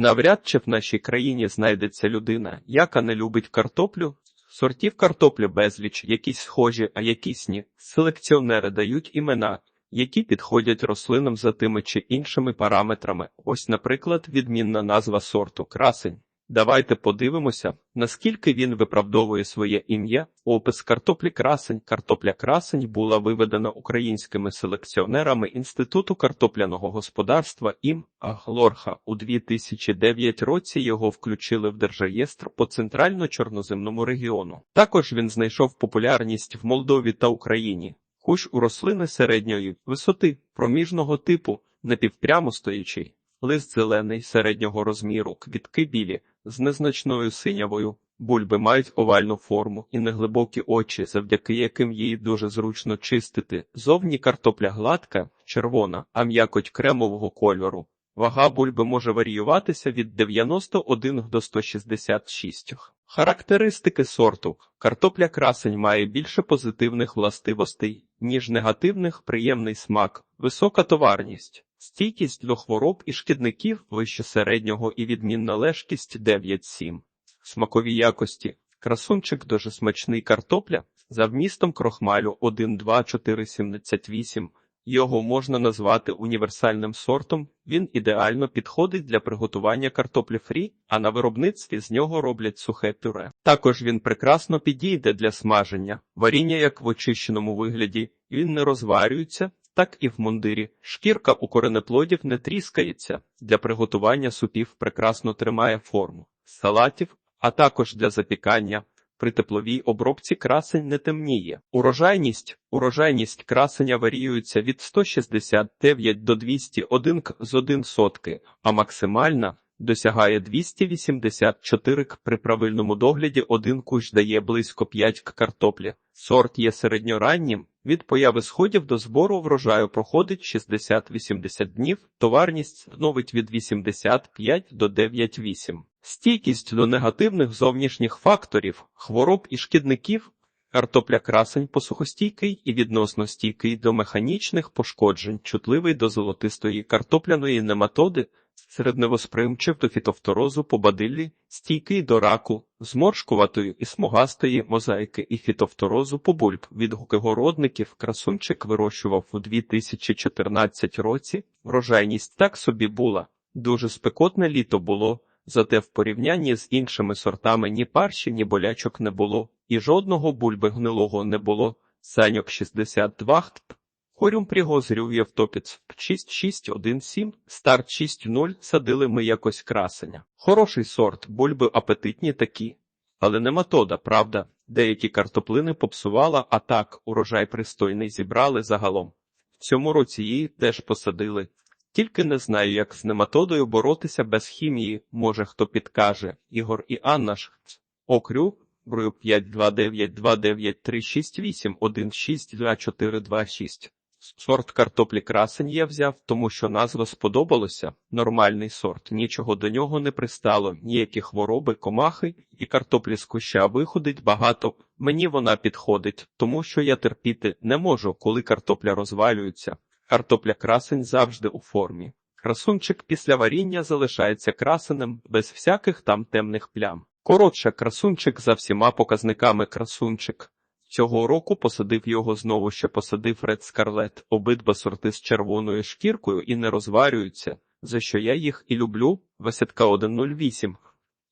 Навряд чи в нашій країні знайдеться людина, яка не любить картоплю. Сортів картоплі безліч, якісь схожі, а якісь ні. Селекціонери дають імена, які підходять рослинам за тими чи іншими параметрами. Ось, наприклад, відмінна назва сорту красень. Давайте подивимося, наскільки він виправдовує своє ім'я. Опис картоплі красень. Картопля красень була виведена українськими селекціонерами Інституту картопляного господарства ім Аглорха. У 2009 році його включили в держреєстр по центрально-чорноземному регіону. Також він знайшов популярність в Молдові та Україні. Кущ у рослини середньої висоти, проміжного типу, напівпрямо стоячий. Лист зелений середнього розміру, квітки білі, з незначною синявою. Бульби мають овальну форму і неглибокі очі, завдяки яким її дуже зручно чистити. Зовні картопля гладка, червона, а м'якоть кремового кольору. Вага бульби може варіюватися від 91 до 166. Характеристики сорту. Картопля красень має більше позитивних властивостей, ніж негативних приємний смак, висока товарність. Стійкість до хвороб і шкідників вище середнього і відмінна лежкість 9-7. Смакові якості. Красунчик дуже смачний картопля за вмістом крохмалю 1,2,478. Його можна назвати універсальним сортом. Він ідеально підходить для приготування картоплі фрі, а на виробництві з нього роблять сухе пюре. Також він прекрасно підійде для смаження, варіння як в очищеному вигляді. Він не розварюється, так і в мундирі. Шкірка у коренеплодів не тріскається. Для приготування супів прекрасно тримає форму, салатів, а також для запікання. При тепловій обробці красень не темніє. Урожайність урожайність красення варіюється від 169 до 201 к з 1 сотки, а максимальна досягає 284 к. При правильному догляді один кущ дає близько 5 к картоплі. Сорт є середньораннім. Від появи сходів до збору врожаю проходить 60-80 днів, товарність становить від 85 до 9,8. Стійкість до негативних зовнішніх факторів, хвороб і шкідників. Картопля красень посухостійкий і відносно стійкий до механічних пошкоджень, чутливий до золотистої картопляної нематоди, середневоспримчив до фітофторозу по бадиллі, стійкий до раку, зморшкуватої і смугастої мозаїки і фітофторозу по бульб. Відгуки городників красунчик вирощував у 2014 році. Врожайність так собі була. Дуже спекотне літо було, зате в порівнянні з іншими сортами ні парші, ні болячок не було, і жодного бульби гнилого не було. Саньок 62 хт. Хорюм пригозрів Євтопіц 6617, старт 60, садили ми якось красення. Хороший сорт, бульби апетитні такі. Але не метода, правда. Деякі картоплини попсувала, а так, урожай пристойний зібрали загалом. В цьому році її теж посадили. Тільки не знаю, як з нематодою боротися без хімії, може хто підкаже. Ігор і Анна ж. Окрю, брою 5292938162426. Сорт картоплі красень я взяв, тому що назва сподобалося. Нормальний сорт, нічого до нього не пристало, ніякі хвороби, комахи, і картоплі з куща виходить багато. Мені вона підходить, тому що я терпіти не можу, коли картопля розвалюється. Картопля красень завжди у формі. Красунчик після варіння залишається красеним, без всяких там темних плям. Коротше, красунчик за всіма показниками красунчик. Цього року посадив його знову ще посадив Ред Скарлет, обидва сорти з червоною шкіркою і не розварюються, за що я їх і люблю. Висадка 108.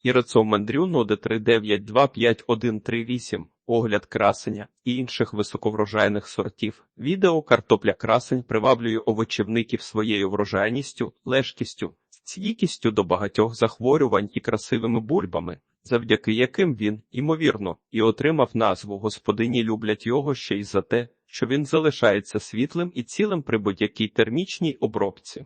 І Рецом Мандрю ноди 3925138, огляд красення і інших високоврожайних сортів. Відео картопля красень приваблює овочівників своєю врожайністю, лежкістю, стійкістю до багатьох захворювань і красивими бульбами завдяки яким він, імовірно, і отримав назву господині люблять його ще й за те, що він залишається світлим і цілим при будь-якій термічній обробці.